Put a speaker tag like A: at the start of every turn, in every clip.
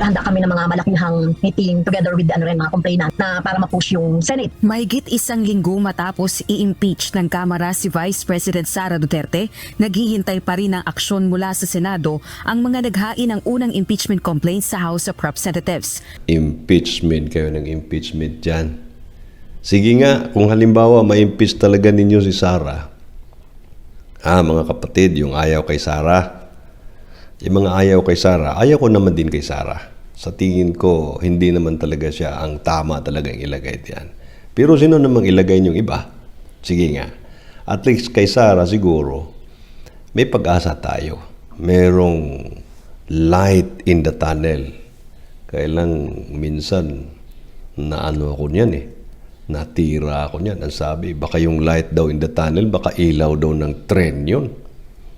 A: handa kami ng mga malakihang meeting together with ano rin, mga complainant na para ma-push yung Senate.
B: Mahigit isang linggo matapos i-impeach ng Kamara si Vice President Sara Duterte, naghihintay pa rin ng aksyon mula sa Senado ang mga naghain ng unang impeachment complaint sa House of Representatives.
C: impeachment kayo ng impeachment dyan. Sige nga, kung halimbawa ma-impeach talaga ninyo si Sara, ah, mga kapatid, yung ayaw kay Sara, yung mga ayaw kay Sara, ayaw ko naman din kay Sara. Sa tingin ko, hindi naman talaga siya ang tama talagang ilagay diyan. Pero sino namang ilagay niyong iba? Sige nga. At least kay Sara siguro, may pag-asa tayo. Merong light in the tunnel. Kailang minsan, naano ako niyan eh. Natira ako niyan. Ang sabi, baka yung light daw in the tunnel, baka ilaw daw ng tren yun.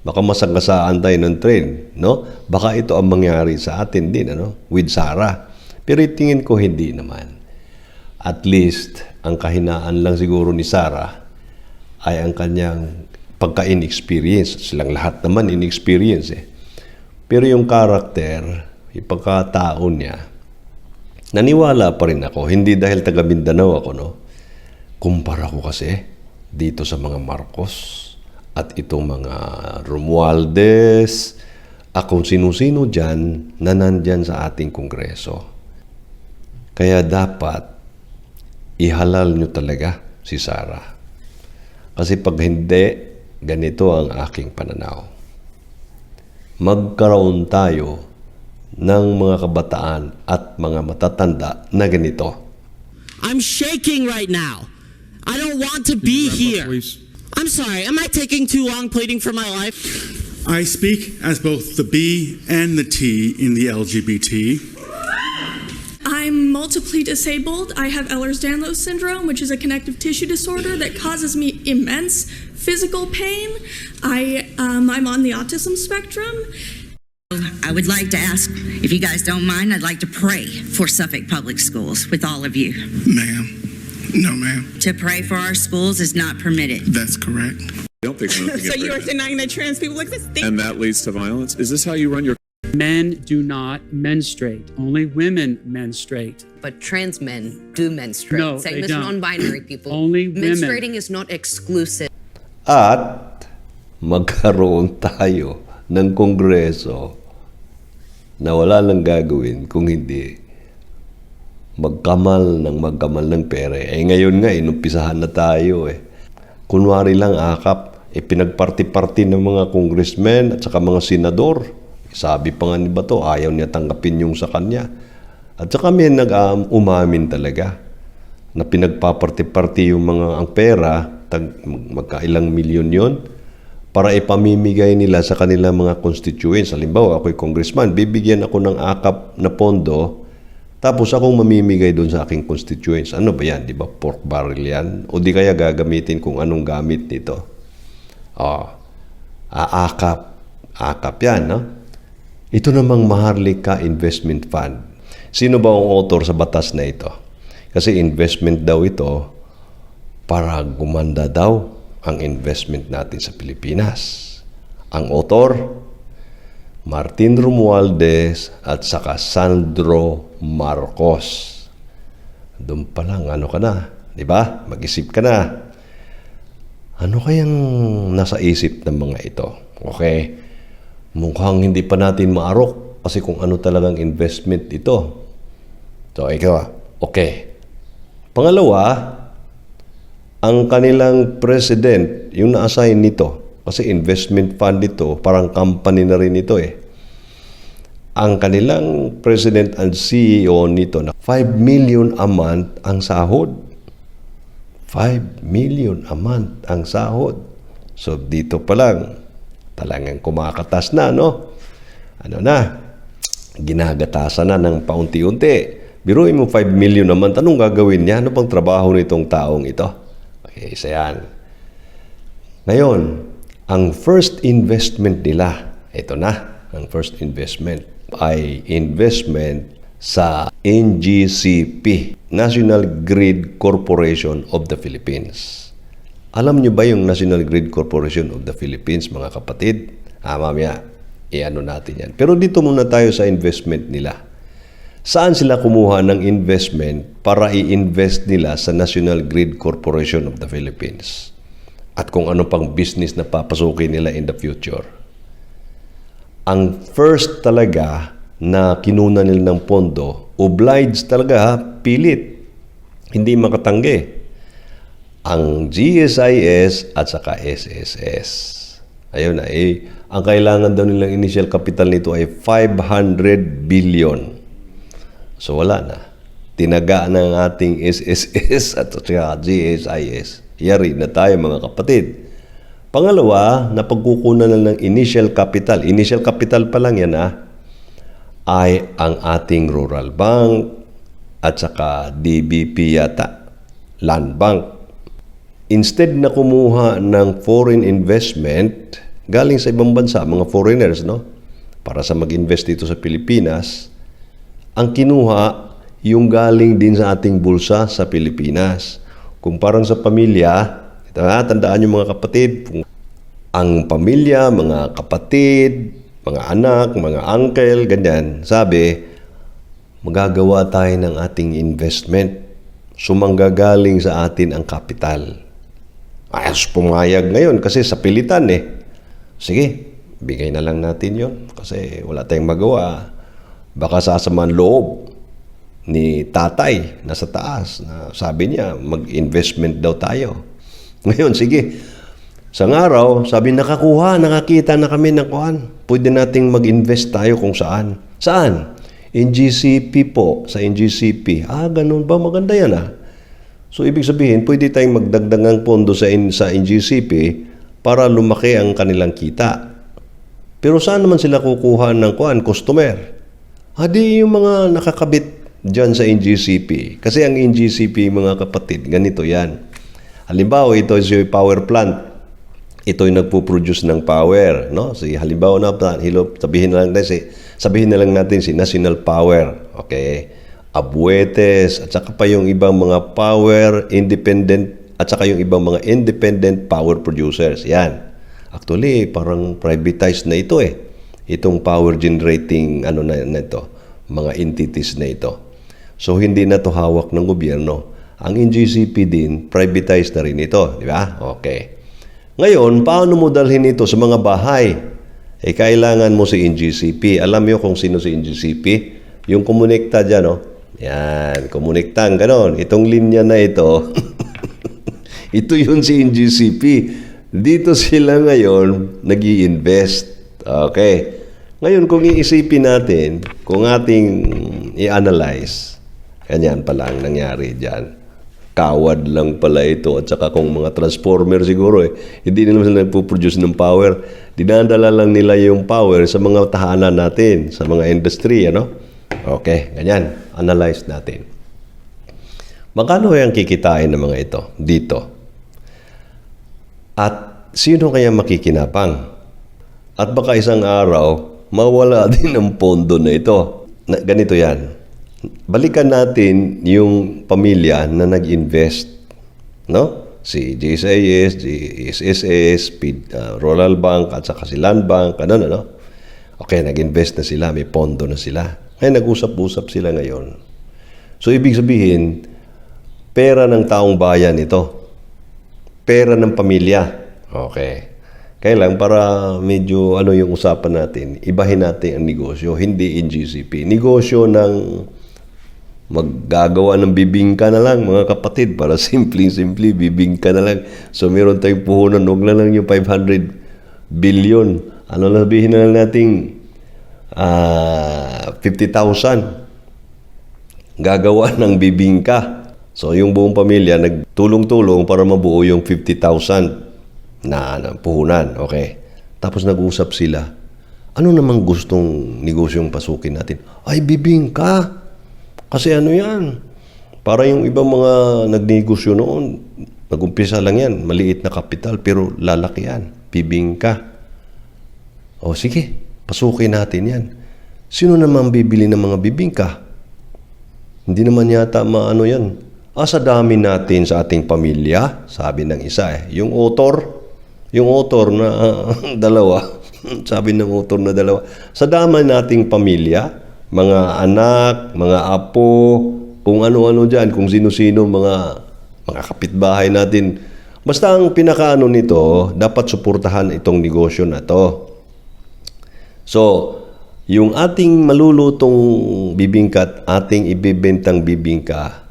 C: Baka masagasaan tayo ng train, no? Baka ito ang mangyari sa atin din, ano? With Sarah. Pero tingin ko hindi naman. At least, ang kahinaan lang siguro ni Sarah ay ang kanyang pagka-inexperience. Silang lahat naman inexperience eh. Pero yung karakter, yung pagkatao niya, naniwala pa rin ako. Hindi dahil taga Mindanao ako, no? Kumpara ko kasi dito sa mga Marcos at itong mga Romualdez, at kung sino-sino dyan na nandyan sa ating kongreso. Kaya dapat ihalal nyo talaga si Sarah. Kasi pag hindi, ganito ang aking pananaw. Magkaroon tayo ng mga kabataan at mga matatanda na ganito.
D: I'm shaking right now. I don't want to be here.
E: please?
D: I'm sorry. Am I taking too long pleading for my life?
E: I speak as both the B and the T in the LGBT.
F: I'm multiply disabled. I have Ehlers-Danlos syndrome, which is a connective tissue disorder that causes me immense physical pain. I um, I'm on the autism spectrum.
G: I would like to ask, if you guys don't mind, I'd like to pray for Suffolk Public Schools with all of you.
E: Ma'am. No, ma'am.
G: To pray for our schools is not permitted.
E: That's correct.
H: I don't think women can
I: So
H: get
I: you are
H: pregnant.
I: denying that trans people exist? Thank
H: and that leads to violence. Is this how you run your
J: Men do not menstruate. Only women menstruate.
K: But trans men do menstruate.
J: No,
K: Same
J: they
K: as
J: don't.
K: non-binary people.
J: Only women.
K: Menstruating is not exclusive.
C: At magkaroon tayo ng kongreso na wala lang gagawin kung hindi magkamal ng magkamal ng pere. Eh ngayon nga, inumpisahan na tayo eh. Kunwari lang akap, eh pinagparti-parti ng mga congressmen at saka mga senador. Sabi pa nga ni Bato, ayaw niya tanggapin yung sa kanya. At saka may nag-umamin talaga na pinagpaparti-parti yung mga ang pera, tag, mag- magkailang milyon yon para ipamimigay nila sa kanilang mga constituents. Halimbawa, ako'y congressman, bibigyan ako ng akap na pondo, tapos akong mamimigay doon sa aking constituents. Ano ba yan? Di ba pork barrel yan? O di kaya gagamitin kung anong gamit nito? Oh, aakap. Akap yan, no? Ito namang Maharlika Investment Fund. Sino ba ang author sa batas na ito? Kasi investment daw ito para gumanda daw ang investment natin sa Pilipinas. Ang author, Martin Romualdez at saka Sandro Marcos. Doon pa lang, ano ka na, di ba? Mag-isip ka na. Ano kayang nasa isip ng mga ito? Okay, mukhang hindi pa natin maarok kasi kung ano talagang investment ito. So, ikaw, okay. Pangalawa, ang kanilang president, yung na-assign nito, kasi investment fund ito, parang company na rin ito eh. Ang kanilang president and CEO nito na 5 million a month ang sahod. 5 million a month ang sahod. So dito pa lang, talagang kumakatas na, no? Ano na? Ginagatasan na ng paunti-unti. Biruin mo 5 million naman, anong gagawin niya? Ano bang trabaho nitong taong ito? Okay, isa yan. Ngayon, ang first investment nila, ito na, ang first investment ay investment sa NGCP, National Grid Corporation of the Philippines. Alam nyo ba yung National Grid Corporation of the Philippines, mga kapatid? Ah, mamaya, i-ano natin yan. Pero dito muna tayo sa investment nila. Saan sila kumuha ng investment para i-invest nila sa National Grid Corporation of the Philippines? At kung ano pang business na papasukin nila in the future. Ang first talaga na kinuna nila ng pondo, obliged talaga ha, pilit. Hindi makatanggi. Ang GSIS at saka SSS. Ayun na, eh, ang kailangan daw nilang initial capital nito ay 500 billion. So wala na. Tinaga ng ating SSS at saka GSIS. Yari na tayo mga kapatid. Pangalawa, napagkukunan na ng initial capital. Initial capital pa lang yan ah ay ang ating Rural Bank at saka DBP yata, Land Bank. Instead na kumuha ng foreign investment galing sa ibang bansa, mga foreigners, no? Para sa mag-invest dito sa Pilipinas, ang kinuha yung galing din sa ating bulsa sa Pilipinas. Kung parang sa pamilya, ito ha, tandaan yung mga kapatid, kung ang pamilya, mga kapatid, mga anak, mga uncle, ganyan, sabi, magagawa tayo ng ating investment. Sumanggagaling sa atin ang kapital. Ayos pumayag ngayon kasi sa pilitan eh. Sige, bigay na lang natin yon kasi wala tayong magawa. Baka sasamaan loob ni tatay na sa taas na sabi niya mag-investment daw tayo. Ngayon, sige, sa araw, sabi nakakuha, nakakita na kami ng kuhan. Pwede nating mag-invest tayo kung saan. Saan? NGCP po, sa NGCP. Ah, ganun ba? Maganda yan ah. So, ibig sabihin, pwede tayong magdagdag ng pondo sa, sa NGCP para lumaki ang kanilang kita. Pero saan naman sila kukuha ng kuhan? Customer. Adi yung mga nakakabit dyan sa NGCP. Kasi ang NGCP, mga kapatid, ganito yan. Halimbawa, ito is yung power plant ito'y nagpo-produce ng power, no? Si halimbawa na hilo, sabihin na lang natin si sabihin na lang natin si National Power, okay? Abuetes at saka pa yung ibang mga power independent at saka yung ibang mga independent power producers. Yan. Actually, parang privatized na ito eh. Itong power generating ano na, na ito, mga entities na ito. So hindi na to hawak ng gobyerno. Ang NGCP din privatized na rin ito, di ba? Okay. Ngayon, paano mo dalhin ito sa mga bahay? Eh, kailangan mo si NGCP. Alam niyo kung sino si NGCP? Yung kumonekta dyan, no? Yan, kumunektang, ganon. Itong linya na ito, ito yun si NGCP. Dito sila ngayon nag invest Okay. Ngayon, kung iisipin natin, kung ating i-analyze, ganyan pala ang nangyari dyan. Kawad lang pala ito. At saka kung mga transformer siguro eh hindi nila sila nagpo-produce ng power. Dinadala lang nila yung power sa mga tahanan natin sa mga industry ano? Okay ganyan. Analyze natin. Magkano yung kikitain ng mga ito dito? At sino kaya makikinapang? At baka isang araw mawala din ang pondo na ito. Na, ganito yan balikan natin yung pamilya na nag-invest, no? Si GSIS, GSSS, P, uh, Rural Bank, at saka si Land Bank, ano, ano? Okay, nag-invest na sila, may pondo na sila. Ngayon, nag-usap-usap sila ngayon. So, ibig sabihin, pera ng taong bayan ito. Pera ng pamilya. Okay. Kaya lang, para medyo ano yung usapan natin, ibahin natin ang negosyo, hindi in GCP. Negosyo ng maggagawa ng bibingka na lang mga kapatid para simple-simple bibingka na lang. So meron tayong puhunan, huwag na lang yung 500 billion. Ano na na lang nating uh, 50,000 gagawa ng bibingka. So yung buong pamilya nagtulong-tulong para mabuo yung 50,000 na, na puhunan. Okay. Tapos nag-usap sila. Ano namang gustong negosyong pasukin natin? Ay, bibingka. Kasi ano yan, para yung ibang mga nagnegosyo noon, nagumpisa lang yan, maliit na kapital, pero lalaki yan, bibingka. O sige, pasukin natin yan. Sino naman bibili ng mga bibingka? Hindi naman yata maano yan. Ah, sa dami natin sa ating pamilya, sabi ng isa eh. Yung author, yung author na dalawa, sabi ng author na dalawa, sa dami nating pamilya, mga anak, mga apo, kung ano-ano dyan, kung sino-sino mga, mga kapitbahay natin. Basta ang pinakaano nito, dapat suportahan itong negosyo na to. So, yung ating malulutong bibingka at ating ibibentang bibingka,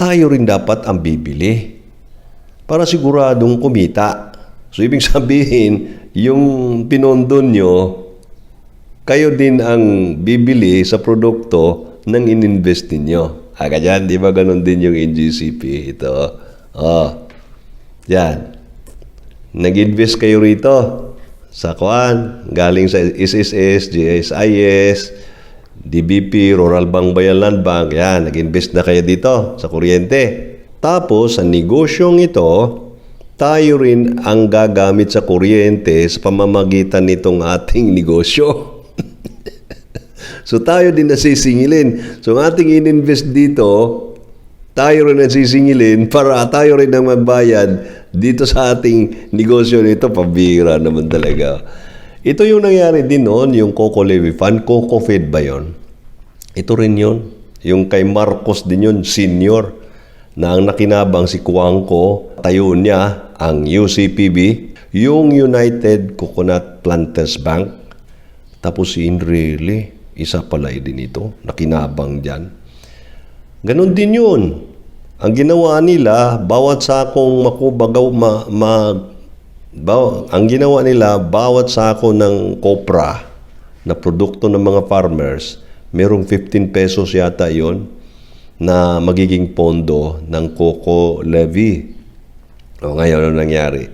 C: tayo rin dapat ang bibili para siguradong kumita. So, ibig sabihin, yung pinondon nyo, kayo din ang bibili sa produkto ng ininvest ninyo. Ah, ganyan, di ba ganun din yung NGCP ito? Oh, yan. Nag-invest kayo rito sa Kuan, galing sa SSS, GSIS, DBP, Rural Bank Bayan Land Bank, yan, nag-invest na kayo dito sa kuryente. Tapos, sa negosyong ito, tayo rin ang gagamit sa kuryente sa pamamagitan nitong ating negosyo. So, tayo din nasisingilin. So, ang ating ininvest dito, tayo rin nasisingilin para tayo rin ang magbayad dito sa ating negosyo nito. Pabira naman talaga. Ito yung nangyari din noon, yung Coco Levy Fund. Coco Fed ba yun? Ito rin yun. Yung kay Marcos din yun, senior, na ang nakinabang si Kuangko, tayo niya ang UCPB, yung United Coconut Planters Bank, tapos si Inrele, isa pala din ito, nakinabang dyan. Ganon din yun. Ang ginawa nila, bawat sakong makubagaw, ma, ma, baw, ang ginawa nila, bawat sako ng kopra na produkto ng mga farmers, merong 15 pesos yata yon na magiging pondo ng Coco Levy. O ngayon, ano nangyari?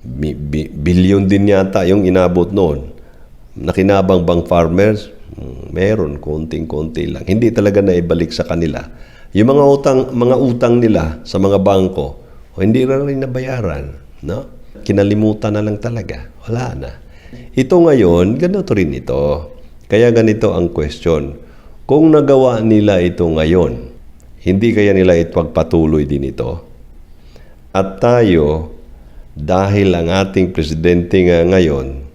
C: Bi- bi- bilyon din yata yung inabot noon. Nakinabang bang farmers? Hmm, Meron, konting-konti lang. Hindi talaga naibalik sa kanila. Yung mga utang, mga utang nila sa mga bangko, o hindi na rin nabayaran. No? Kinalimutan na lang talaga. Wala na. Ito ngayon, ganito rin ito. Kaya ganito ang question. Kung nagawa nila ito ngayon, hindi kaya nila ipagpatuloy din ito? At tayo, dahil ang ating presidente nga ngayon,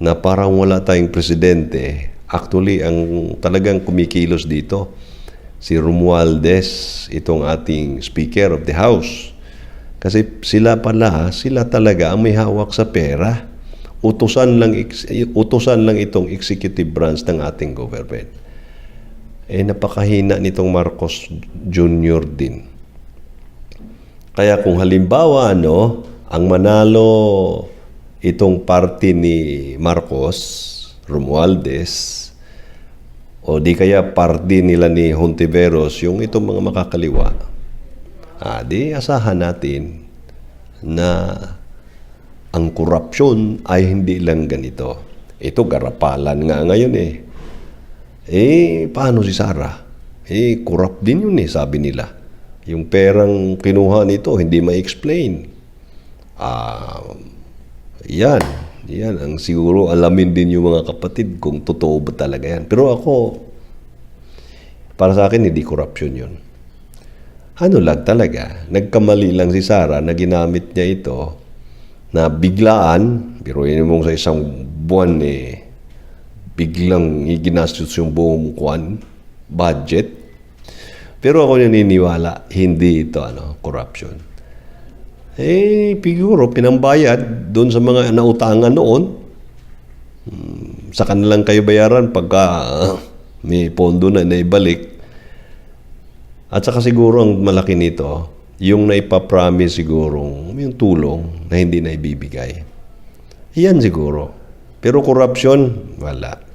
C: na parang wala tayong presidente, actually, ang talagang kumikilos dito, si Romualdez, itong ating Speaker of the House. Kasi sila pala, sila talaga ang may hawak sa pera. Utusan lang, utusan lang itong executive branch ng ating government. Eh, napakahina nitong Marcos Jr. din. Kaya kung halimbawa, ano, ang manalo itong party ni Marcos, Romualdez, o di kaya party nila ni Hontiveros, yung itong mga makakaliwa, ah, di asahan natin na ang korupsyon ay hindi lang ganito. Ito garapalan nga ngayon eh. Eh, paano si Sarah? Eh, corrupt din yun eh, sabi nila. Yung perang kinuha nito, hindi ma-explain. Ah, yan. Yan, ang siguro alamin din yung mga kapatid kung totoo ba talaga yan. Pero ako, para sa akin, hindi corruption yun. Ano lang talaga, nagkamali lang si Sarah na ginamit niya ito na biglaan, pero yun mong sa isang buwan eh, biglang iginastos yung buong kwan, budget. Pero ako naniniwala, hindi ito ano, corruption. Eh, siguro, pinambayad doon sa mga nautangan noon. Hmm, Sa kanilang kayo bayaran pagka may pondo na naibalik. At saka siguro ang malaki nito, yung naipapromise siguro, yung tulong na hindi na ibibigay. Yan siguro. Pero corruption, wala.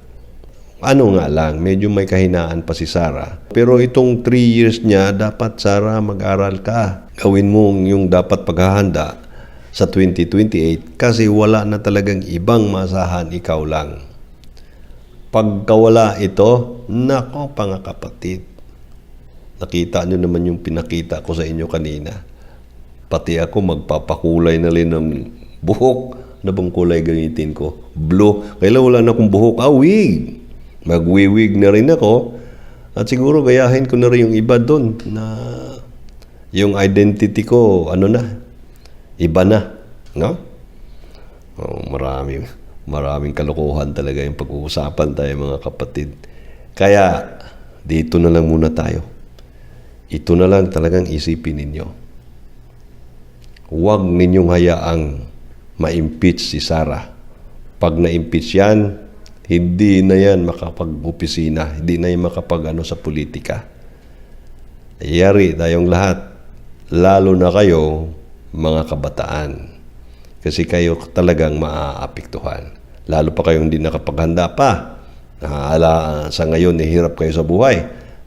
C: Ano nga lang, medyo may kahinaan pa si Sarah. Pero itong 3 years niya, dapat Sarah mag-aral ka. Gawin mo yung dapat paghahanda sa 2028 kasi wala na talagang ibang masahan, ikaw lang. Pagkawala ito, nako panga kapatid. Nakita nyo naman yung pinakita ko sa inyo kanina. Pati ako magpapakulay na rin ng buhok. Na bang kulay gamitin ko? Blue. Kailan wala na akong buhok? Ah, wig. Magwiwig na rin ako. At siguro gayahin ko na rin yung iba doon na yung identity ko, ano na, iba na. No? Oh, marami, maraming kalokohan talaga yung pag-uusapan tayo mga kapatid. Kaya dito na lang muna tayo. Ito na lang talagang isipin ninyo. Huwag ninyong hayaang ma-impeach si Sara. Pag na-impeach yan, hindi na yan makapag-opisina, hindi na yan makapag ano sa politika. Yari tayong lahat, lalo na kayo, mga kabataan. Kasi kayo talagang maaapektuhan. Lalo pa kayong hindi nakapaghanda pa. Nahala, sa ngayon, nahihirap kayo sa buhay.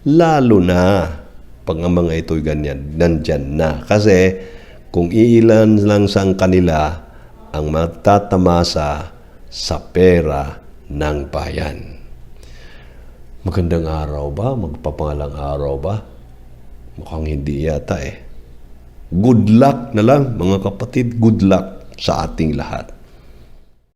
C: Lalo na pag ang mga ito'y ganyan, nandyan na. Kasi kung iilan lang sa kanila ang magtatamasa sa pera ng bayan. Magandang araw ba? Magpapangalang araw ba? Mukhang hindi yata eh. Good luck na lang mga kapatid. Good luck sa ating lahat.